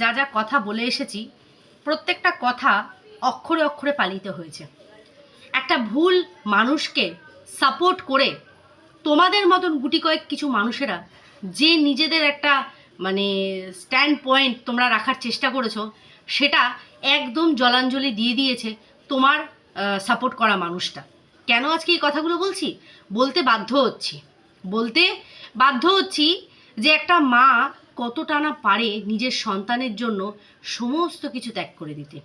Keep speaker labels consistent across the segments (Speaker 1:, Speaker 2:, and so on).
Speaker 1: যা যা কথা বলে এসেছি, প্রত্যেকটা কথা অক্ষরে অক্ষরে পালিত হয়েছে। একটা ভুল মানুষকে সাপোর্ট করে তোমাদের মতন গুটি কয়েক কিছু মানুষেরা যে নিজেদের একটা মানে স্ট্যান্ড পয়েন্ট তোমরা রাখার চেষ্টা করেছ, সেটা একদম জলাঞ্জলি দিয়ে দিয়েছে তোমার সাপোর্ট করা মানুষটা। কেন আজকে এই কথাগুলো বলছি? বলতে বাধ্য হচ্ছি। বলতে বাধ্য হচ্ছি যে একটা মা কতটা না পারে নিজের সন্তানের জন্য সমস্ত কিছু ত্যাগ করে দিতে।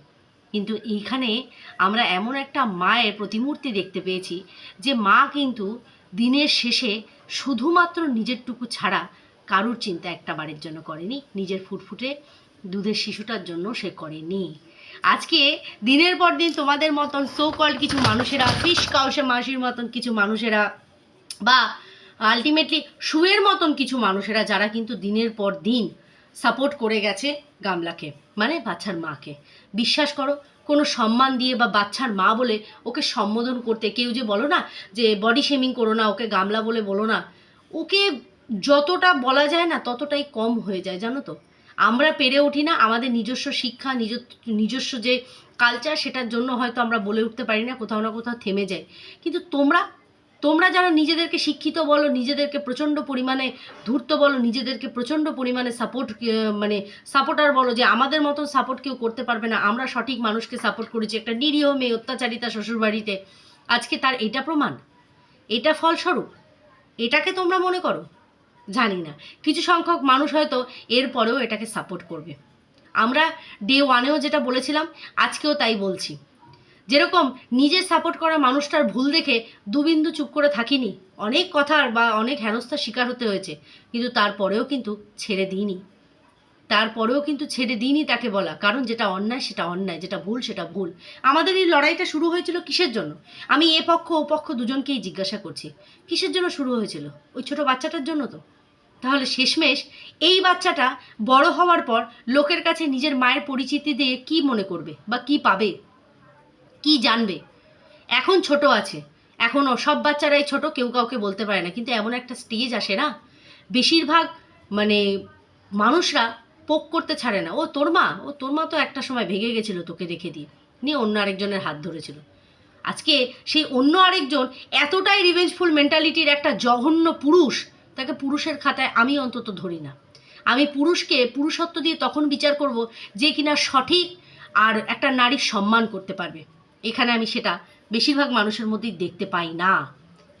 Speaker 1: কিন্তু এইখানে আমরা এমন একটা মায়ের প্রতিমূর্তি দেখতে পেয়েছি, যে মা কিন্তু দিনের শেষে শুধুমাত্র নিজেরটুকু ছাড়া কারুর চিন্তা একটা বাড়ির জন্য করেনি, নিজের ফুটফুটে দুধের শিশুটার জন্য সে করেনি। আজকে দিনের পর দিন তোমাদের মতন সো কল কিছু মানুষেরা ফিশ কাউসে মাসির মতন কিছু মানুষেরা বা আলটিমেটলি শুয়ের মতন কিছু মানুষেরা যারা কিন্তু দিনের পর দিন সাপোর্ট করে গেছে গামলাকে মানে বাচ্চার মাকে। বিশ্বাস করো, কোনো সম্মান দিয়ে বা বাচ্চার মা বলে ওকে সম্বোধন করতে, কেউ যে বলো না যে বডি শেমিং করো না, ওকে গামলা বলে বলো না, ওকে যতটা বলা যায় না ততটাই কম হয়ে যায়, জানো তো। আমরা পেরে উঠি না, আমাদের নিজস্ব শিক্ষা, নিজ নিজস্ব যে কালচার সেটার জন্য হয়তো আমরা বলে উঠতে পারি না, কোথাও না কোথাও থেমে যাই কিন্তু তোমরা তোমরা যারা নিজেদেরকে শিক্ষিত বলো, নিজেদেরকে প্রচণ্ড পরিমাণে ধূর্ত বলো, নিজেদেরকে প্রচণ্ড পরিমাণে সাপোর্ট মানে সাপোর্টার বলো যে আমাদের মতন সাপোর্ট কেউ করতে পারবে না, আমরা সঠিক মানুষকে সাপোর্ট করেছি। একটা নিরীহ মেয়ে অত্যাচারিতা শ্বশুরবাড়িতে আজকে তার এটা প্রমাণ। এটা ফলস্বরূপ। এটাকে তোমরা মনে করো? জানি না। কিছু সংখ্যক মানুষ হয়তো এরপরেও এটাকে সাপোর্ট করবে। আমরা ডে ওয়ানেও যেটা বলেছিলাম, আজকেও তাই বলছি। যেরকম নিজের সাপোর্ট করা মানুষটার ভুল দেখে দুবিন্দু চুপ করে থাকিনি। অনেক কথার বা অনেক হেনস্থার শিকার হতে হয়েছে, কিন্তু তারপরেও কিন্তু ছেড়ে দিইনি। তারপরেও কিন্তু ছেড়ে দিইনি তাকে বলা, কারণ যেটা অন্যায় সেটা অন্যায়, যেটা ভুল সেটা ভুল। আমাদের এই লড়াইটা শুরু হয়েছিল কিসের জন্য? আমি এ পক্ষ ও পক্ষ দুজনকেই জিজ্ঞাসা করছি, কিসের জন্য শুরু হয়েছিল? ওই ছোট বাচ্চাটার জন্য তো। তাহলে শেষমেশ এই বাচ্চাটা বড় হওয়ার পর লোকের কাছে নিজের মায়ের পরিচিতি দিয়ে কি মনে করবে বা কি পাবে? কি জানবে? এখন ছোট আছে। এখনও সব বাচ্চারাই ছোট, কেউ কাউকে বলতে পারে না। কিন্তু এমন একটা স্টেজ আসে না? বেশিরভাগ মানে মানুষরা পোক করতে ছাড়ে না। ও তোর মা? ও তোর মা তো একটা সময় ভেঙে গেছিল তোকে রেখে দিয়ে। নিয়ে অন্য আরেকজনের হাত ধরেছিল। আজকে সেই অন্য আরেকজন এতটাই রিভেঞ্জফুল মেন্টালিটির একটা জঘন্য পুরুষ, তাকে পুরুষের খাতায় আমি অন্তত ধরি না। আমি পুরুষকে, পুরুষত্ব দিয়ে তখন বিচার করব যে কিনা সঠিক আর একটা নারীর সম্মান করতে পারবে। এখানে আমি সেটা বেশিরভাগ মানুষের মধ্যেই দেখতে পাই না।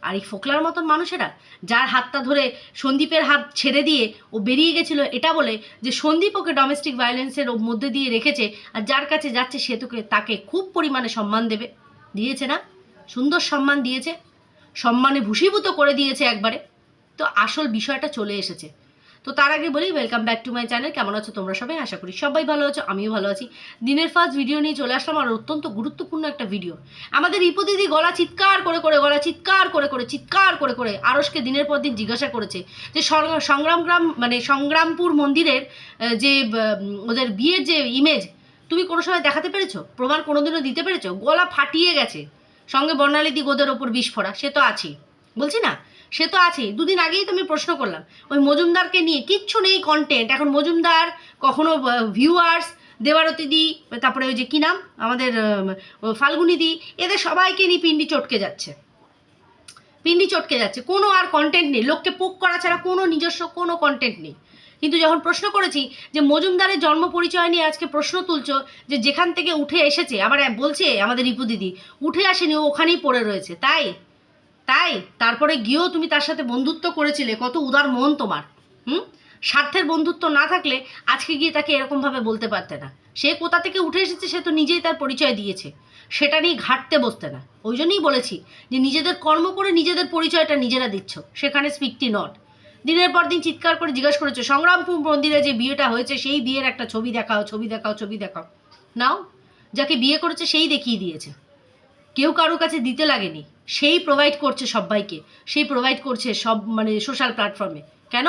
Speaker 1: আর এই ফোকলার মতন মানুষেরা, যার হাতটা ধরে সন্দীপের হাত ছেড়ে দিয়ে ও বেরিয়ে গেছিল এটা বলে যে সন্দীপ ওকে ডোমেস্টিক ভায়োলেন্সের মধ্যে দিয়ে রেখেছে আর যার কাছে যাচ্ছে সে তোকে তাকে খুব পরিমাণে সম্মান দেবে। দিয়েছে না? সুন্দর সম্মান দিয়েছে। সম্মানে ভূষীভূত করে দিয়েছে একবারে। তো আসল বিষয়টা চলে এসেছে। তো তার আগে বলি welcome back to my channel কেমন আছো তোমরা সবাই? আশা করি সবাই ভালো আছো, আমিও ভালো আছি। দিনের ফার্স্ট ভিডিও নিয়ে চলে আসলাম, আর অত্যন্ত গুরুত্বপূর্ণ একটা ভিডিও আমাদের রিপু দিদি গলা চিৎকার করে করে, গলা চিৎকার করে করে, চিৎকার করে করে আরসকে দিনের পর দিন জিজ্ঞাসা করেছে যে সং- সংগ্রামগ্রাম মানে সংগ্রামপুর মন্দিরের যে ওদের বিয়ের যে ইমেজ তুমি কোনো সময় দেখাতে পেরেছ? প্রমাণ কোনোদিনও দিতে পেরেছ? গলা ফাটিয়ে গেছে। সঙ্গে বর্ণালী দি গোদের ওপর বিস্ফোরা সে তো আছেই। বলছি না? সে তো আছে দুদিন আগেই তো আমি প্রশ্ন করলাম ওই মজুমদারকে নিয়ে কিচ্ছু নেই কন্টেন্ট এখন মজুমদার কখনো ভিউয়ার্স দেবারতী দি তারপরে ওই যে কী নাম? আমাদের উম, ও ফাল্গুনি দি এদের সবাইকে নিয়ে পিন্ডি চটকে যাচ্ছে। পিন্ডি চটকে যাচ্ছে। কোনো আর কন্টেন্ট নেই। লোককে পোক করা ছাড়া কোনো নিজস্ব কোনো কন্টেন্ট নেই। কিন্তু যখন প্রশ্ন করেছি যে মজুমদারের জন্ম পরিচয় নিয়ে আজকে প্রশ্ন তুলছো যে যেখান থেকে উঠে এসেছে আবার বলছে আমাদের রিপু দিদি উঠে আসেনি ও ওখানেই পড়ে রয়েছে। তাই তাই তারপরে গিয়েও তুমি তার সাথে বন্ধুত্ব করেছিলে, কত উদার মন তোমার, হুম? স্বার্থের বন্ধুত্ব না থাকলে আজকে গিয়ে তাকে এরকমভাবে বলতে পারতে না। সে কোথা থেকে উঠে এসেছে সে তো নিজেই তার পরিচয় দিয়েছে। সেটা নিয়ে ঘাটতে বসতে না। ওই জন্যই বলেছি যে নিজেদের কর্ম করে নিজেদের পরিচয়টা নিজেরা দিচ্ছ। সেখানে স্পিকটি নট দিনের পর দিন চিৎকার করে জিজ্ঞাসা করেছ সংগ্রামপুর মন্দিরে যে বিয়েটা হয়েছে, সেই বিয়ের একটা ছবি দেখাও ছবি দেখাও ছবি দেখাও। নাও, যাকে বিয়ে করেছে সেই দেখিয়ে দিয়েছে। কেউ কারও কাছে দিতে লাগেনি। সেই প্রোভাইড করছে সবাইকে, সেই প্রোভাইড করছে সব মানে সোশ্যাল প্ল্যাটফর্মে কেন?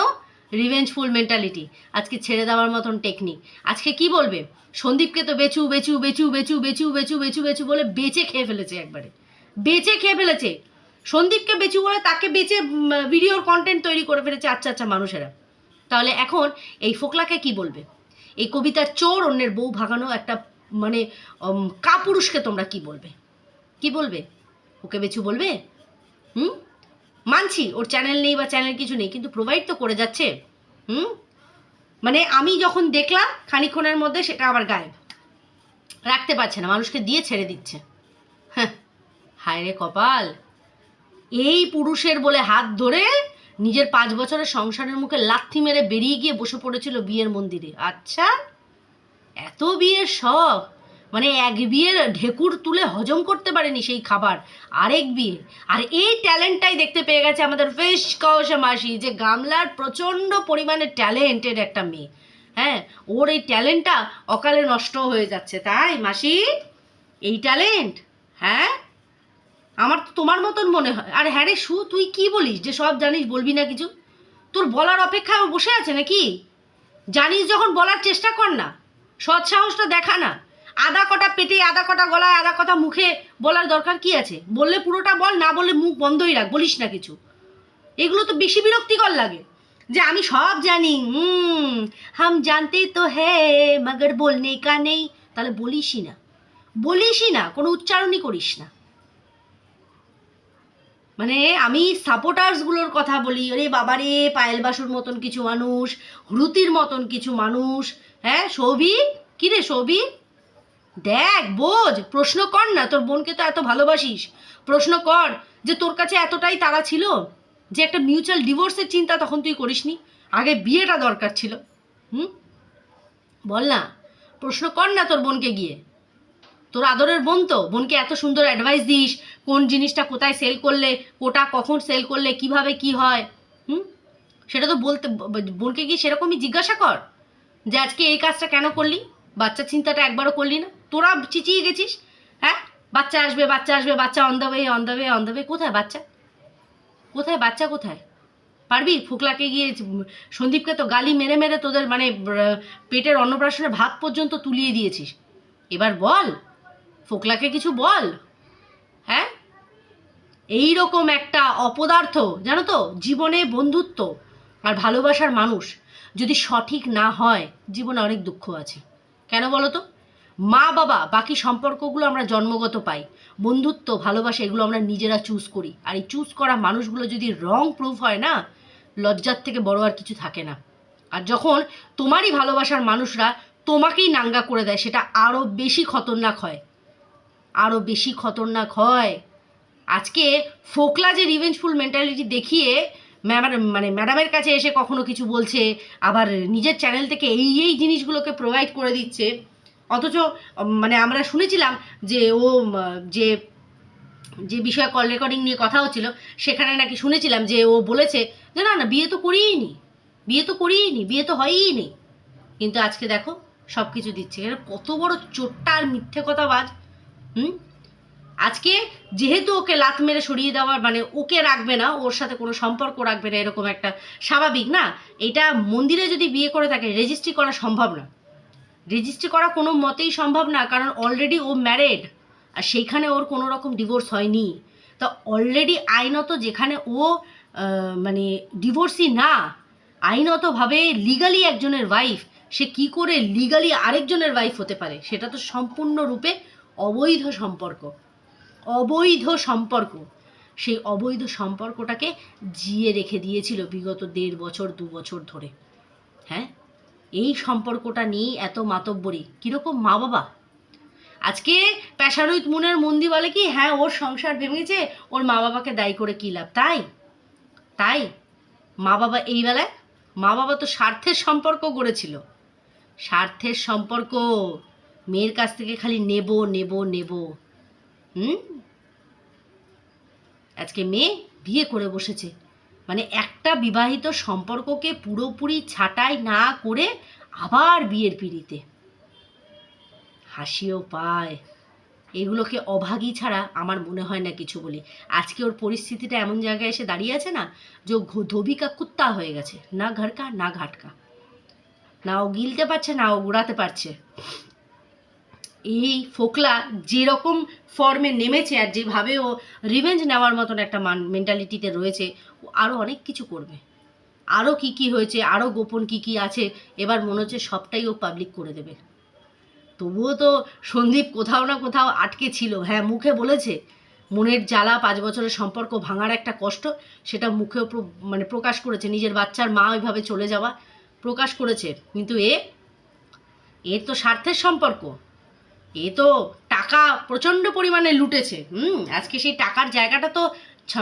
Speaker 1: রিভেঞ্জফুল মেন্টালিটি আজকে ছেড়ে দেওয়ার মতন টেকনিক আজকে কি বলবে? সন্দীপকে তো বেচু বেচু বেচু বেচু বেচু বেচু বেচু বেচু বলে বেচে খেয়ে ফেলেছে একবারে। বেচে খেয়ে ফেলেছে। সন্দীপকে বেচু বলে তাকে বেচে ভিডিওর কন্টেন্ট তৈরি করে ফেলেছে আচ্ছা আচ্ছা মানুষেরা। তাহলে এখন এই ফোকলাকে কি বলবে? এই কবিতার চোর অন্যের বউ ভাগানো একটা মানে কাপুরুষকে তোমরা কি বলবে? কি বলবে? ওকে বেচু বলবে? হুম? মানছি, ওর চ্যানেল নেই বা চ্যানেল কিছু নেই, কিন্তু প্রোভাইড তো করে যাচ্ছে। হুম? মানে আমি যখন দেখলাম খানিক্ষণের মধ্যে সেটা আবার গায়েব। রাখতে পারছে না, মানুষকে দিয়ে ছেড়ে দিচ্ছে। হ্যাঁ হায় রে কপাল। এই পুরুষের বলে হাত ধরে নিজের পাঁচ বছরের সংসারের মুখে লাথি মেরে বেরিয়ে গিয়ে বসে পড়েছিল বিয়ের মন্দিরে। আচ্ছা এত বিয়ের শখ। মানে এক বিয়ের ঢেকুর তুলে হজম করতে পারেনি সেই খাবার। আরেক বিয়ে। আর এই ট্যালেন্টটাই দেখতে পেয়ে গেছে আমাদের ফিশ কৌশা মাসি, যে গামলার প্রচণ্ড পরিমাণে ট্যালেন্টেড একটা মেয়ে। হ্যাঁ ওর এই ট্যালেন্টটা অকালে নষ্ট হয়ে যাচ্ছে। তাই, মাসি? এই ট্যালেন্ট হ্যাঁ? আমার তো তোমার মতন মনে হয়। আর হ্যাঁ রে সু, তুই কি বলিস? যে সব জানিস, বলবি না কিছু? তোর বলার অপেক্ষায় বসে আছে নাকি? জানিস যখন বলার চেষ্টা কর না। সৎ সাহসটা দেখা না। পেটে আধা কটা গলায় আধা কথা মুখে বলার দরকার কি আছে? বললে পুরোটা বল, না বললে মুখ বন্ধই রাখ, বলিস না কিছু। এগুলো তো বেশি বিরক্তিকর লাগে। যে আমি সব জানি, হুম, হাম জানতে তো হ্যাঁ মগর বলনে কা নেই। তাহলে বলিসই না। বলিসই না, কোনো উচ্চারণই করিস না। মানে আমি সাপোর্টার্সগুলোর কথা বলি, ওরে বাবারে, পায়েল বাসুর মতন কিছু মানুষ হ্রুতির মতন কিছু মানুষ। হ্যাঁ সৌভিক কী রে সৌভিক দেখ, বোঝ, প্রশ্ন কর না, তোর বোনকে তো এত ভালোবাসিস। প্রশ্ন কর যে তোর কাছে এতটাই তারা ছিল যে একটা মিউচুয়াল ডিভোর্সের চিন্তা তখন তুই করিসনি। আগে বিয়েটা দরকার ছিল। হুম? বল না, প্রশ্ন কর না তোর বোনকে গিয়ে। তোর আদরের বোন তো, বোনকে এত সুন্দর অ্যাডভাইস দিস, কোন জিনিসটা কোথায় সেল করলে, কোটা কখন সেল করলে, কীভাবে কি হয়, হুম? সেটা তো বলতে, বোনকে গিয়ে সেরকমই জিজ্ঞাসা কর যে আজকে এই কাজটা কেন করলি? বাচ্চা চিন্তাটা একবারও করলি না? তোরা চিচিয়ে গেছিস? হ্যাঁ? বাচ্চা আসবে বাচ্চা আসবে, বাচ্চা on the way on the way on the way কোথায় বাচ্চা? কোথায় বাচ্চা কোথায়? পারবি? ফোকলাকে গিয়ে সন্দীপকে তো গালি মেরে মেরে তোদের মানে পেটের অন্নপ্রাশনের ভাত পর্যন্ত তুলিয়ে দিয়েছিস। এবার বল, ফোকলাকে কিছু বল। হ্যাঁ? এই রকম একটা অপদার্থ, জানো তো? জীবনে বন্ধুত্ব আর ভালোবাসার মানুষ যদি সঠিক না হয়, জীবনে অনেক দুঃখ আছে। কেন বলো তো? মা, বাবা, বাকি সম্পর্কগুলো আমরা জন্মগত পাই, বন্ধুত্ব, ভালোবাসা, এগুলো আমরা নিজেরা চুজ করি। আর এই চুজ করা মানুষগুলো যদি রং প্রুফ হয় না, লজ্জার থেকে বড় আর কিছু থাকে না। আর যখন তোমারই ভালোবাসার মানুষরা তোমাকেই নাঙ্গা করে দেয়, সেটা আরও বেশি খতরনাক হয়। আরও বেশি খতরনাক হয়। আজকে ফোকলা যে রিভেঞ্জফুল মেন্টালিটি দেখিয়ে ম্যামার মানে ম্যাডামের কাছে এসে কখনো কিছু বলছে, আবার নিজের চ্যানেল থেকে এই এই জিনিসগুলোকে প্রোভাইড করে দিচ্ছে অথচ মানে আমরা শুনেছিলাম যে ও যে যে বিষয়ে কল রেকর্ডিং নিয়ে কথা হচ্ছিল, সেখানে নাকি শুনেছিলাম যে ও বলেছে যে না না, বিয়ে তো করিই নি। বিয়ে তো করিই নি, বিয়ে তো হয়ই নি। কিন্তু আজকে দেখো সব কিছু দিচ্ছে। এটা কত বড় চোট্টা আর মিথ্যে কথা বাজ হুম? আজকে যেহেতু ওকে লাত মেরে সরিয়ে দেওয়ার মানে ওকে রাখবে না, ওর সাথে কোনো সম্পর্ক রাখবে না, এরকম একটা স্বাভাবিক, না? এটা মন্দিরে যদি বিয়ে করে থাকে রেজিস্ট্রি করা সম্ভব না। রেজিস্ট্রি করা কোনো মতেই সম্ভব না, কারণ অলরেডি ও ম্যারেড আর সেইখানে ওর কোনো রকম ডিভোর্স হয়নি। তো অলরেডি আইনত যেখানে ও মানে ডিভোর্সই না, আইনতভাবে লিগালি একজনের ওয়াইফ সে কি করে লিগালি আরেকজনের ওয়াইফ হতে পারে, সেটা তো সম্পূর্ণরূপে অবৈধ সম্পর্ক। অবৈধ সম্পর্ক। সেই অবৈধ সম্পর্কটাকে জিয়ে রেখে দিয়েছিল বিগত দেড় বছর, দু বছর ধরে। হ্যাঁ? এই সম্পর্কটা নিয়ে এত মাতব্বরী। কীরকম মা বাবা? আজকে প্যাশারুইত মুনের মন্দি বলে কি হ্যাঁ ওর সংসার ভেঙেছে, ওর মা বাবাকে দায়ী করে কী লাভ? তাই? তাই? মা বাবা এই বেলায়? মা বাবা তো স্বার্থের সম্পর্ক গড়েছিল। স্বার্থের সম্পর্ক মেয়ের কাছ থেকে খালি নেব নেব নেব। হুম? আজকে মেয়ে বিয়ে করে বসেছে। মানে একটা বিবাহিত সম্পর্ককে পুরোপুরি ছাঁটাই না করে আবার বিয়ের পিড়িতে। হাসিও পায়। এগুলোকে অভাগী ছাড়া আমার মনে হয় না কিছু বলি। আজকে ওর পরিস্থিতিটা এমন জায়গায় এসে দাঁড়িয়ে আছে না, যে ধোবিকা কুত্তা হয়ে গেছে। না ঘরকা না ঘাটকা। না ও গিলতে পারছে, না ও উড়াতে পারছে। এই ফোকলা যেরকম ফর্মে নেমেছে আর যেভাবে ও রিভেঞ্জ নেওয়ার মতন একটা মান মেন্টালিটিতে রয়েছে, ও আরও অনেক কিছু করবে। আরও কি কি হয়েছে আরও গোপন কি কি আছে, এবার মনে হচ্ছে সবটাই ও পাবলিক করে দেবে। তবুও তো সন্দীপ কোথাও না কোথাও আটকে ছিল। হ্যাঁ মুখে বলেছে, মনের জ্বালা পাঁচ বছরের সম্পর্ক ভাঙার একটা কষ্ট, সেটা মুখেও মানে প্রকাশ করেছে। নিজের বাচ্চার মা ওইভাবে চলে যাওয়া প্রকাশ করেছে। কিন্তু এ, এর তো স্বার্থের সম্পর্ক। এ তো টাকা প্রচণ্ড পরিমাণে লুটেছে, হুম? আজকে সেই টাকার জায়গাটা তো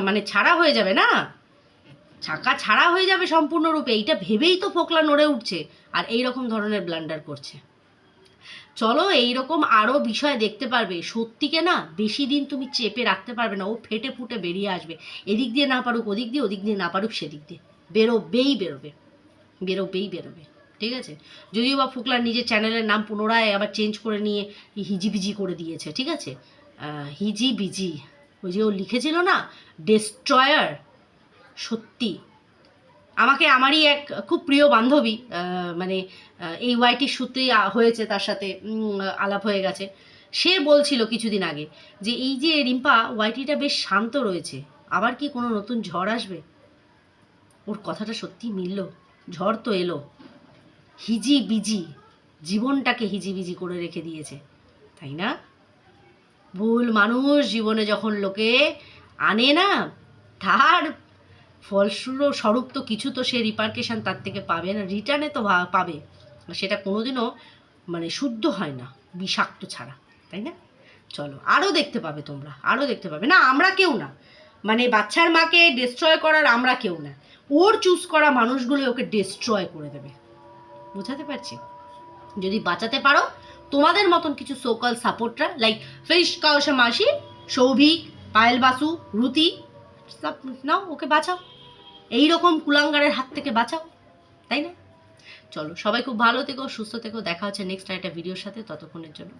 Speaker 1: মানে ছাড়া হয়ে যাবে না? ছাকা ছাড়া হয়ে যাবে সম্পূর্ণরূপে, এইটা ভেবেই তো ফোকলা নড়ে উঠছে, আর এই রকম ধরনের ব্লান্ডার করছে। চলো এইরকম আরও বিষয় দেখতে পারবে, সত্যিকে না বেশি দিন তুমি চেপে রাখতে পারবে না, ও ফেটে ফুটে বেরিয়ে আসবে, এদিক দিয়ে না পারুক, ওদিক দিয়ে ওদিক দিয়ে না পারুক, সেদিক দিয়ে, বেরোবেই বেরোবে বেরোবেই বেরোবে। ঠিক আছে? যদিও বা ফুকলার নিজের চ্যানেলের নাম পুনরায় আবার চেঞ্জ করে নিয়ে হিজিবিজি করে দিয়েছে, ঠিক আছে? হিজিবিজি, ওই যে ও লিখেছিল না ডেস্ট্রয়ার সত্যি। আমাকে আমারই এক খুব প্রিয় বান্ধবী মানে এই ওয়াইটির সূত্রেই হয়েছে তার সাথে আলাপ হয়ে গেছে। সে বলছিল কিছুদিন আগে যে, এই যে রিম্পা ওয়াইটিটা বেশ শান্ত রয়েছে, আবার কি কোনো নতুন ঝড় আসবে? ওর কথাটা সত্যি মিলল, ঝড় তো এলো। হিজি বিজি জীবনটাকে হিজিবিজি করে রেখে দিয়েছে, তাই না? ভুল মানুষ জীবনে যখন লোকে আনে না, তার ফলস্বরূপ স্বরূপ তো কিছু তো সে রিপার্কেশন তার থেকে পাবে না রিটার্নে তো পাবে। সেটা কোনোদিনও মানে শুদ্ধ হয় না, বিষাক্ত ছাড়া, তাই না? চলো আরও দেখতে পাবে তোমরা আরও দেখতে পাবে। না, আমরা কেউ না। মানে বাচ্চার মাকে ডিস্ট্রয় করার আমরা কেউ না। ওর চুজ করা মানুষগুলো ওকে ডিস্ট্রয় করে দেবে। বোঝাতে পারছি? যদি বাঁচাতে পারো, তোমাদের মতন কিছু সোকাল সাপোর্টরা লাইক ফ্রেশ কাউসা মাসি সৌভিক পায়েল বাসু রুতি সব নাও, ওকে বাঁচাও। এই রকম কুলাঙ্গারের হাত থেকে বাঁচাও, তাই না? চলো, সবাই খুব ভালো থেকো, সুস্থ থেকো, দেখা হচ্ছে নেক্সট একটা ভিডিওর সাথে, ততক্ষণের জন্য।